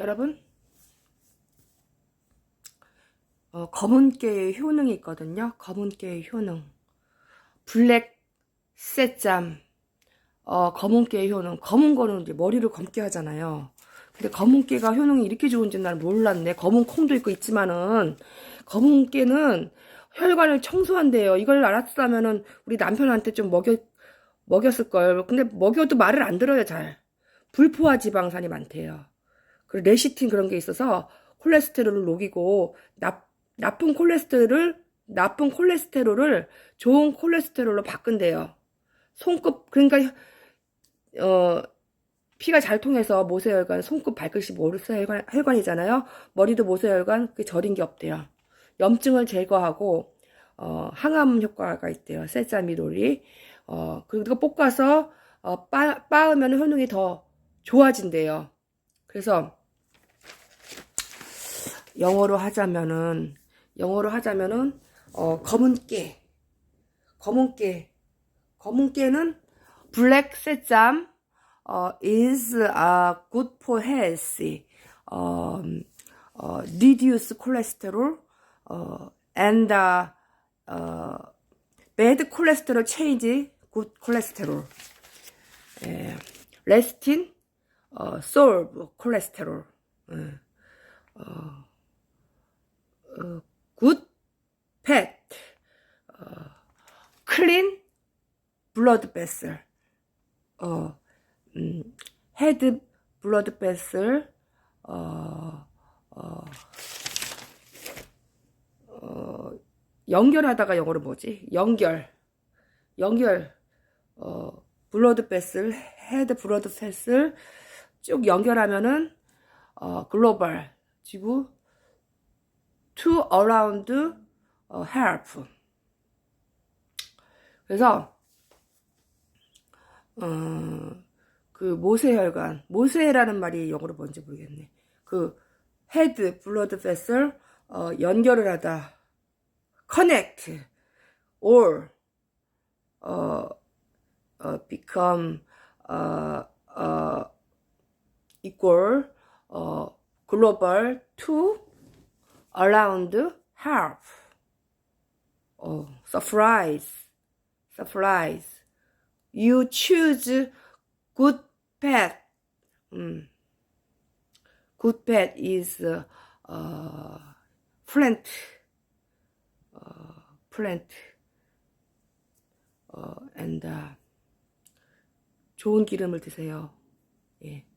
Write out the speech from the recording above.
여러분, 어, 검은깨의 효능이 있거든요. 검은깨의 효능. 블랙 셋잠, 어, 검은깨의 효능. 검은 거는 이제 머리를 검게 하잖아요. 근데 검은깨가 효능이 이렇게 좋은지 는 몰랐네. 검은 콩도 있고 있지만은, 검은깨는 혈관을 청소한대요. 이걸 알았다면은 우리 남편한테 좀 먹여, 먹였을 걸. 근데 먹여도 말을 안 들어요, 잘. 불포화 지방산이 많대요. 그리고 레시틴 그런 게 있어서 콜레스테롤을 녹이고 나, 나쁜 콜레스테롤을 나쁜 콜레스테롤을 좋은 콜레스테롤로 바꾼대요. 손끝 그러니까 어 피가 잘 통해서 모세혈관, 손끝, 발끝이 모세혈관 혈관이잖아요. 머리도 모세혈관 그 절인 게 없대요. 염증을 제거하고 어, 항암 효과가 있대요. 세사미롤이 어, 그리고 볶아서 어, 빻, 빻으면 효능이 더 좋아진대요. 그래서 영어로 하자면은 영어로 하자면은 어, 검은 깨 검은 깨 검은 깨는 black sesame 어, is uh, good for health um, uh, reduce cholesterol uh, and uh, uh, bad cholesterol change good cholesterol 예, 레스틴 어, solve cholesterol 예, 어, 어, good fat 어, clean blood vessel. 어, 음, head blood vessel. 어, 어, 어, 연결하다가 영어로 뭐지? 연결. 연결. 어, 블러드 베슬, 헤드 블러드 베슬 쭉 연결하면은 어, 글로벌 지구 to around 어, help 그래서 어, 그 모세혈관 모세라는 말이 영어로 뭔지 모르겠네 그 헤드 블러드 베슬 어, 연결을 하다 connect or 어, uh, become uh, uh, equal uh, global to around half. Oh, surprise, surprise. You choose good path. 음. Good path is uh, uh, plant, uh, plant, uh, and uh, 좋은 기름을 드세요. 예.